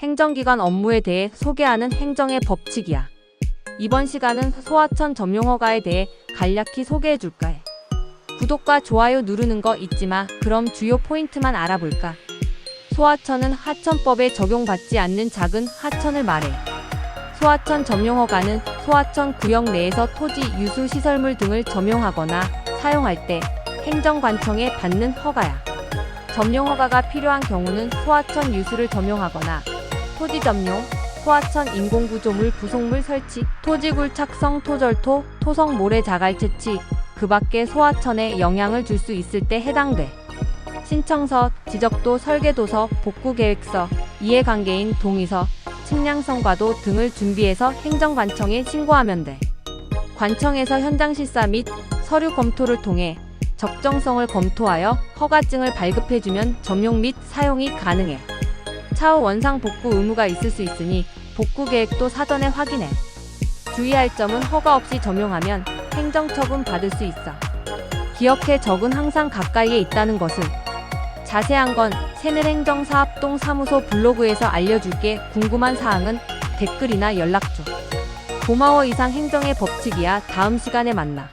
행정기관 업무에 대해 소개하는 행정의 법칙이야. 이번 시간은 소하천 점용허가에 대해 간략히 소개해 줄까 해. 구독과 좋아요 누르는 거 잊지 마. 그럼 주요 포인트만 알아볼까? 소하천은 하천법에 적용받지 않는 작은 하천을 말해. 소하천 점용허가는 소하천 구역 내에서 토지 유수 시설물 등을 점용하거나 사용할 때 행정관청에 받는 허가야. 점용허가가 필요한 경우는 소하천 유수를 점용하거나 토지 점용, 소하천 인공구조물 부속물 설치, 토지굴 착성 토절토, 토성 모래 자갈 채취, 그 밖에 소하천에 영향을 줄 수 있을 때 해당돼. 신청서, 지적도 설계도서, 복구계획서, 이해관계인 동의서, 측량성과도 등을 준비해서 행정관청에 신고하면 돼. 관청에서 현장 실사 및 서류 검토를 통해 적정성을 검토하여 허가증을 발급해주면 점용 및 사용이 가능해. 차후 원상 복구 의무가 있을 수 있으니 복구 계획도 사전에 확인해. 주의할 점은 허가 없이 점용하면 행정처분 받을 수 있어. 기억해 적은 항상 가까이에 있다는 것을. 자세한 건 새늘행정사업동 사무소 블로그에서 알려줄게. 궁금한 사항은 댓글이나 연락 줘. 고마워 이상 행정의 법칙이야. 다음 시간에 만나.